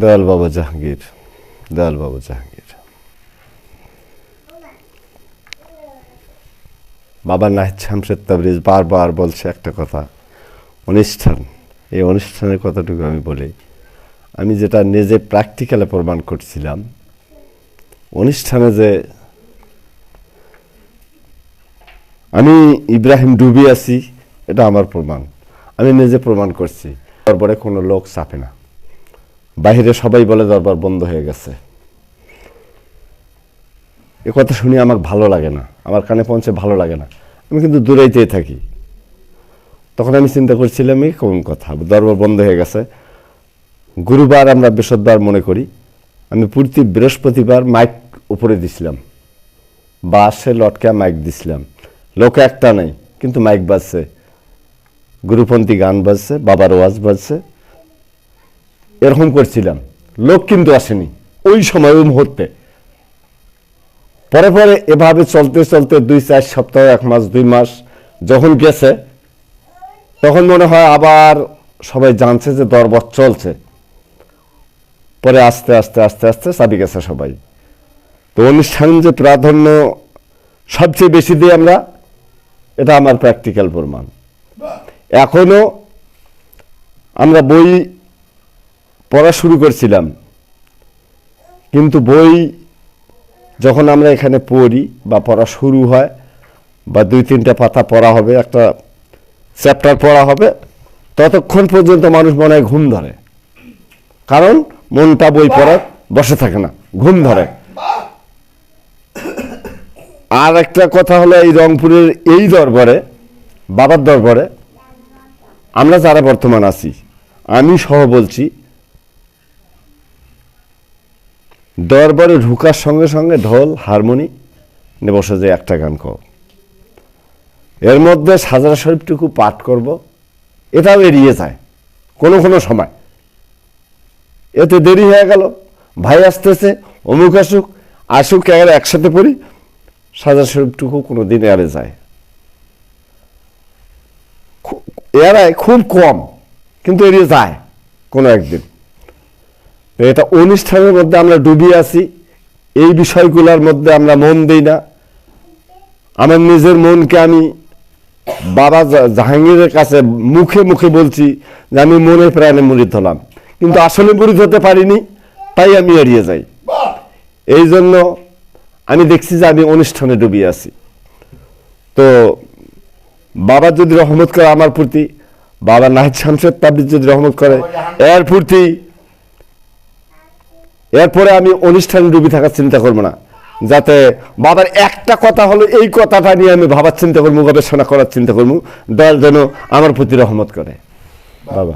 দয়াল বাবা জাহাঙ্গীর দয়াল বাবা জাহাঙ্গীর। বাবা নাহিদ শামশেদ তাবরিজ বারবার বলছে একটা কথা, অনুষ্ঠান, এই অনুষ্ঠানের কথাটুকু আমি বলি, আমি যেটা নিজে প্র্যাকটিক্যালে প্রমাণ করছিলাম, অনুষ্ঠানে যে আমি ইব্রাহিম ডুবি আছি, এটা আমার প্রমাণ, আমি নিজে প্রমাণ করছি, তারপরে কোনো লোক চাপে না। বাইরে সবাই বলে দরবার বন্ধ হয়ে গেছে। এ কথা শুনে আমার ভালো লাগে না। আমার কানে পৌঁছে ভালো লাগে না। আমি কিন্তু দূরাইতেই থাকি। তখন আমি চিন্তা করছিলাম এই কোন কথা? দরবার বন্ধ হয়ে গেছে। গুরুবার আমরা বৃহস্পতিবার মনে করি। আমি প্রতি বৃহস্পতিবার মাইক উপরে দিছিলাম। বাসে লটকা মাইক দিছিলাম। লোকে একটা নাই, কিন্তু মাইক বাজছে। গুরুপন্থী গান বাজছে, বাবার ওয়াজ বাজছে। এরকম করছিলাম। লোক কিন্তু আসেনি ওই সময়, ওই মুহূর্তে। পরে পরে এভাবে চলতে চলতে দুই, চার সপ্তাহ, এক মাস, দুই মাস যখন গেছে, তখন মনে হয় আবার সবাই জানছে যে দরবার চলছে। পরে আস্তে আস্তে আস্তে আস্তে চাবি গেছে সবাই। তো অনুষ্ঠান যে প্রাধান্য সবচেয়ে বেশি দিই আমরা, এটা আমার প্র্যাকটিক্যাল প্রমাণ। এখনও আমরা বই পড়া শুরু করছিলাম। কিন্তু বই যখন আমরা এখানে পড়ি বা পড়া শুরু হয় বা দুই তিনটা পাতা পড়া হবে, একটা চ্যাপ্টার পড়া হবে, ততক্ষণ পর্যন্ত মানুষ মনে হয় ঘুম ধরে। কারণ মনটা বই পড়ার বসে থাকে না, ঘুম ধরে। আর একটা কথা হলো এই রংপুরের এই দরবারে, বাবার দরবারে, আমরা যারা বর্তমান আছি, আমি সহ বলছি দরবারে ঢুকার সঙ্গে সঙ্গে ঢোল, হারমোনি নিয়ে বসে যে একটা গান কর এর মধ্যে সাজারা শরীফটুকু পাঠ করব। এটাও এড়িয়ে যায়, কোনো কোনো সময়। এতে দেরি হয়ে গেল, ভাই আসতেছে, অমুক আসুক আসুক এর একসাথে পড়ি সাজা শরীফটুকু কোনো দিন এড়ে যায়। এড়ায় খুব কম, কিন্তু এড়িয়ে যায় কোনো একদিন। তো এটা অনুষ্ঠানের মধ্যে আমরা ডুবিয়ে আছি। এই বিষয়গুলোর মধ্যে আমরা মন দিই না। আমার নিজের মনকে আমি বাবা জাহাঙ্গীরের কাছে মুখে মুখে বলছি যে আমি মনে প্রাণে মুড়িদ হলাম। কিন্তু আসলে মুড়িদ হতে পারিনি, তাই আমি এড়িয়ে যাই। এই জন্য আমি দেখছি যে আমি অনুষ্ঠানে ডুবিয়ে আছি। তো বাবা যদি রহমত করে আমার প্রতি, বাবা নাহিদ শামশেদ তাবিজ যদি রহমত করে, এর প্রতি এরপরে আমি অনুষ্ঠানে ডুবি থাকার চিন্তা করব না। যাতে বাবার একটা কথা হলো, এই কথাটা নিয়ে আমি ভাবার চিন্তা করব, গবেষণা করার চিন্তা করব। দল যেন আমার প্রতি রহমত করে। বাবা।